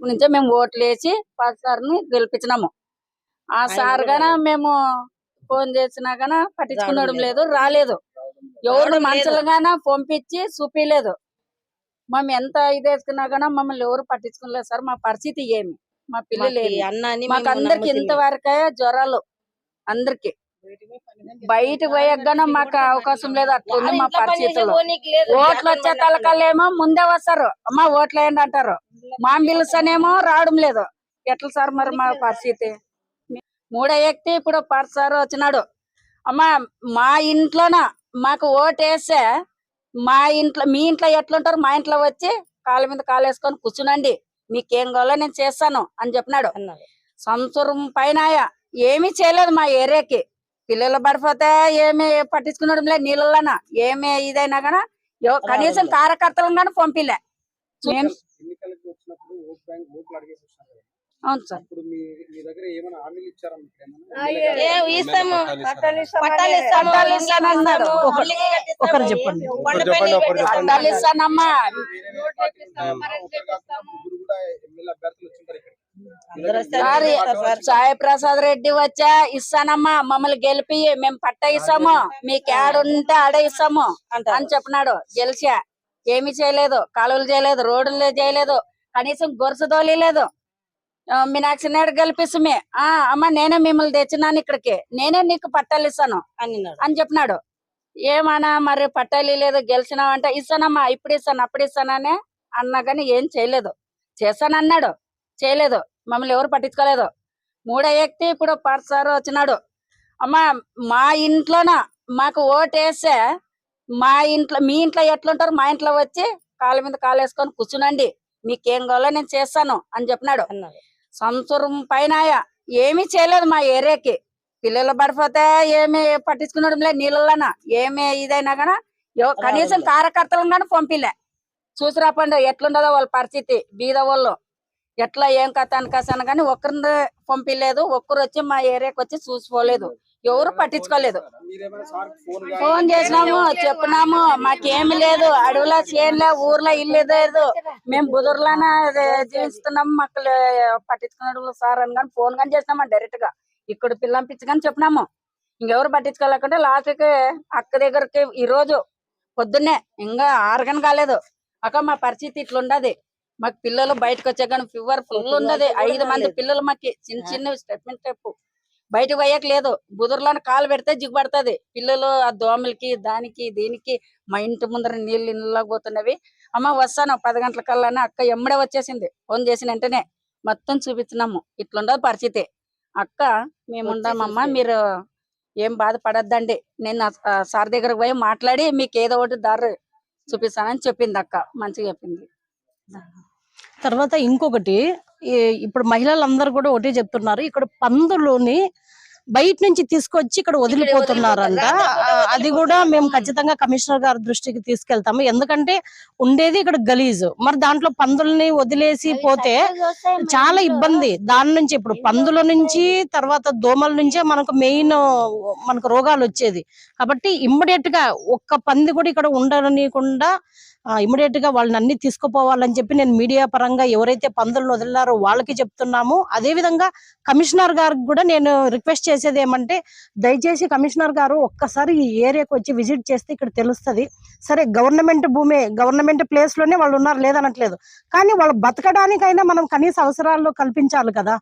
నుంచే మేము ఓట్లు వేసి సార్ని గెలిపించినాము. ఆ సార్ గాన మేము ఫోన్ చేసినా గాన పట్టించుకునడం లేదు రాలేదు. ఎవరు. మనుషులుగాన పంపించి చూపించలేదు మేము ఎంత ఇది వేసుకున్నా గాన మమ్మల్ని ఎవరు పట్టించుకోలేదు సార్ మా పరిస్థితి ఏమి? మా పిల్లలు మాకు అందరికి. ఇంతవరకే జ్వరాలు. అందరికి. బయటకు పోయగానే మాకు అవకాశం లేదు అట్లుంది మా పరిస్థితులు. ఓట్లు వచ్చే తలకాలేమో ముందే వస్తారు. అమ్మ ఓట్లు వేయండి అంటారు? మా పిలుస్తానేమో రావడం లేదు. ఎట్లా సార్ మరి మా పరిస్థితి? మూడో వ్యక్తి ఇప్పుడు పర్ సార్ వచ్చినాడు. అమ్మ మా ఇంట్లోన మాకు ఓటు వేస్తే మా ఇంట్లో మీ ఇంట్లో ఎట్లుంటారు? మా ఇంట్లో వచ్చి కాళ్ళ మీద కాలు వేసుకొని కూర్చునండి. మీకేం కావాలో నేను చేస్తాను అని చెప్పినాడు. సంవత్సరం పైన. ఏమీ చేయలేదు మా ఏరియాకి. పిల్లలు పడిపోతే ఏమి పట్టించుకునడం లేదు నీళ్ళలోన? ఏమి ఇదైనా గానా? ఎవ- కనీసం కార్యకర్తలను గానీ పంపిలే. అవును సార్. ఇస్తాము? ఒకరు- చెప్పండి. పట్టాలు ఇస్తానమ్మా. సాయి ప్రసాద్ రెడ్డి వచ్చా ఇస్తానమ్మా మమ్మల్ని గెలిపి మేము పట్ట ఇస్తాము మీకు ఆడుంటే ఆడ ఇస్తాము. అని చెప్పినాడు గెలిచా. ఏమి చేయలేదు కాలువలు చేయలేదు రోడ్లు చేయలేదు కనీసం గొరుసు తోలేదు మీనాక్షి నాయుడు గెలిపిస్తుమే ఆ అమ్మ నేనే మిమ్మల్ని తెచ్చినాను ఇక్కడికి నేనే నీకు పట్టాలు ఇస్తాను అన్నాడు. అని చెప్పినాడు. ఏమన్నా మరి పట్టాలి లేదు గెలిచినావంటే ఇస్తానమ్మా ఇప్పుడు ఇస్తాను అప్పుడు ఇస్తాననే అన్నా కానీ ఏం చేయలేదు. చేస్తానన్నాడు చేయలేదు. మమ్మల్ని ఎవరు పట్టించుకోలేదు. మూడో వ్యక్తి ఇప్పుడు పర్సారు వచ్చినాడు. అమ్మా మా ఇంట్లోన మాకు ఓటు వేస్తే మా ఇంట్లో మీ ఇంట్లో ఎట్లుంటారు? మా ఇంట్లో వచ్చి కాళ్ళ మీద కాలు వేసుకొని కూర్చునండి. మీకేం కావాలో నేను చేస్తాను అని చెప్పినాడు. సంవత్సరం పైన. ఏమీ చేయలేదు మా ఏరియాకి. పిల్లలు పడిపోతే ఏమి పట్టించుకునడం లేదు నీళ్ళలోన. ఏమి ఇదైనా ఎవ- కనీసం కార్యకర్తలను గానీ పంపిలే. చూసి రాపండి ఎట్లుండదో వాళ్ళ పరిస్థితి బీద వాళ్ళు ఎట్లా ఏం కథ అని కానీ ఒక్కరిని పంపించలేదు ఒక్కరు వచ్చి మా ఏరియాకి వచ్చి చూసుకోలేదు ఎవరు పట్టించుకోలేదు. ఫోన్ చేసినాము చెప్పినాము మాకేమి లేదు అడవుల చేనులే ఊర్లో ఇల్లు లేదు మేము బుదుర్లోనే జీవిస్తున్నాము మాకు పట్టించుకున్నాడు సార్ అని కానీ ఫోన్ కానీ చేసినాము డైరెక్ట్గా ఇక్కడ పిల్లంపించి కానీ చెప్పినాము. ఇంకెవరు పట్టించుకోలేకుంటే లాస్ట్కి అక్క దగ్గరికి ఈ రోజు పొద్దున్నే ఇంకా ఆరు కాలేదు. అక్క మా పరిస్థితి ఇట్లుండదు. మాకు పిల్లలు బయటకు వచ్చే కానీ ఫీవర్ ఫుల్ ఉన్నది. ఐదు మంది పిల్లలు మాకు చిన్న చిన్న స్టేట్మెంట్ టైపు బయటకు పోయాక లేదు. బుదురులను కాలు పెడితే జిగ్గుపడుతుంది పిల్లలు ఆ దోమలకి దానికి దీనికి మా ఇంటి ముందర నీళ్ళు ఇళ్ళకి పోతున్నవి. అమ్మ వస్తాను పది గంటల కల్లా అక్క ఎమ్మడే వచ్చేసింది. ఫోన్ చేసిన వెంటనే మొత్తం చూపించినాము ఇట్లుండదు పరిస్థితి. అక్క మేము ఉండమమ్మా మీరు ఏం బాధపడద్దండి. నేను సార్ దగ్గరకు పోయి మాట్లాడి మీకు ఏదో ఒకటి దారి చూపిస్తానని చెప్పింది అక్క. మంచిగా చెప్పింది. తర్వాత ఇంకొకటి ఇప్పుడు మహిళలందరూ కూడా ఒకటే చెప్తున్నారు. ఇక్కడ పందులని బయట నుంచి తీసుకొచ్చి ఇక్కడ వదిలిపోతున్నారంట. అది కూడా మేము ఖచ్చితంగా కమిషనర్ గారి దృష్టికి తీసుకెళ్తాము. ఎందుకంటే ఉండేది ఇక్కడ గలీజు. మరి దాంట్లో పందుల్ని వదిలేసి పోతే చాలా ఇబ్బంది. దాని నుంచి ఇప్పుడు పందుల నుంచి తర్వాత దోమల నుంచే మనకు మెయిన్ మనకు రోగాలు వచ్చేది. కాబట్టి ఇమ్మీడియట్గా ఒక్క పంది కూడా ఇక్కడ ఉండనీయకుండా ఇమ్మీడియట్గా వాళ్ళని అన్ని తీసుకుపోవాలని చెప్పి నేను మీడియా పరంగా ఎవరైతే పందులను వదిలారో వాళ్ళకి చెప్తున్నాము. అదే విధంగా కమిషనర్ గారికి కూడా నేను రిక్వెస్ట్ చేసేది ఏమంటే దయచేసి కమిషనర్ గారు ఒక్కసారి ఈ ఏరియాకి వచ్చి విజిట్ చేస్తే ఇక్కడ తెలుస్తది. సరే గవర్నమెంట్ భూమే గవర్నమెంట్ ప్లేస్లోనే వాళ్ళు ఉన్నారు లేదనట్లేదు. కానీ వాళ్ళు బతకడానికైనా మనం కనీస అవసరాలు కల్పించాలి కదా.